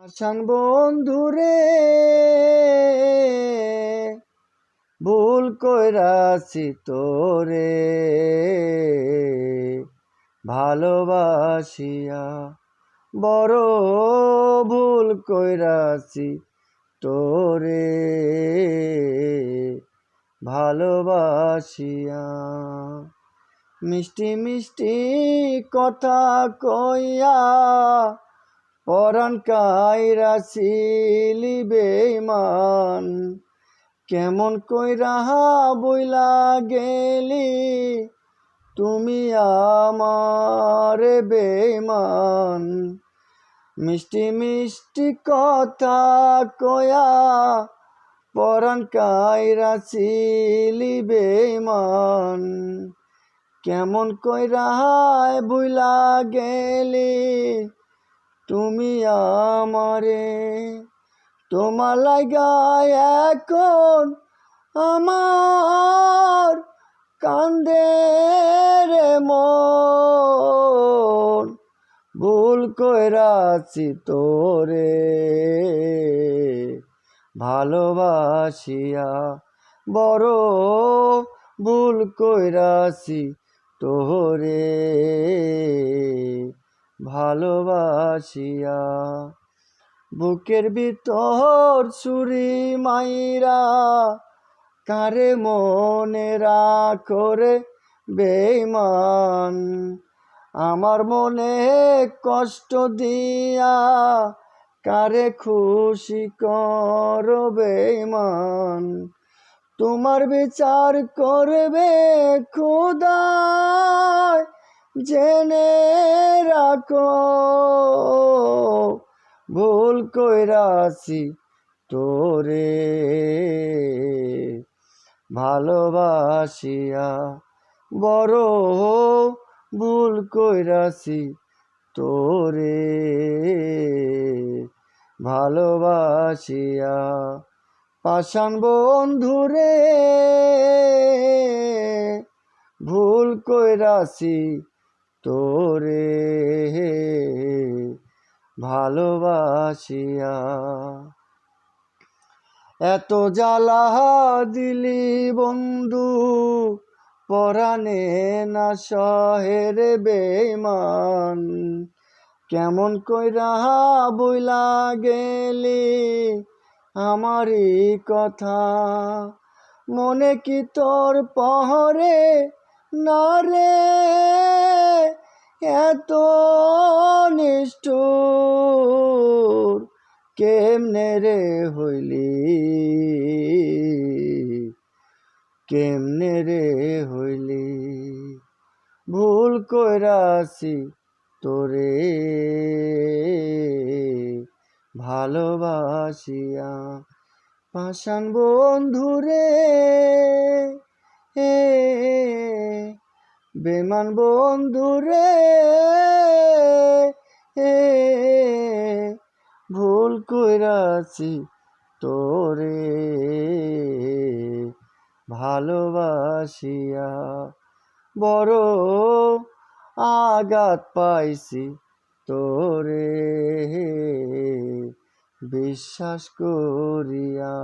আসান বন্ধুরে ভুল কইরাছি তোরে। ভালোবাসিয়া বড় ভুল কইরাছি তোরে। ভালোবাসিয়া মিষ্টি মিষ্টি কথা কইয়া পরাণ কাইরা ছিলি বেমান কেমন কইরা বইলা গেলি তুমি আমার বেমান মিষ্টি মিষ্টি কথা কয়া পরাণ কাইরা ছিলি বেমান কেমন কইরা বুইলা গেলি তুমি আমারে, তোমার লাগায় এখন আমার কান্দে রে মন। ভুল কইরাছি তোরে, ভালোবাসিয়া বড় ভুল কইরাছি তোরে। ভালোবাসিয়া। বুকের ভিতর চুরি মাইরা কারে মনে রাখরে বেইমান আমার মনে কষ্ট দিয়া কারে খুশি কর বেইমান তোমার বিচার করবে খুদায় জেনে রাখো, ভুল কইরাছি তোরে। ভালোবাসিয়া বড় ভুল কইরাছি তোরে। ভালোবাসিয়া পাষাণ বন্ধুরে, ভুল কইরাছি তোরে ভালোবাসিয়া। এত জ্বালা দিলি বন্ধু, পরাণে না শহের বেমান কেমন কইরা বইলা গেলি আমারই কথা। মনে কি তোর পহরে না রে? এত নিষ্ঠুর কেমনে রে হইলি? কেমনে রে হইলি? ভুল কইরাছি তোরে ভালোবাসিয়া পাষাণ বন্ধুরে। বেমান বন্ধুরে ভুল কইরাছি তোরে। ভালোবাসিয়া বড় আঘাত পাইছি তোরে। বিশ্বাস করিয়া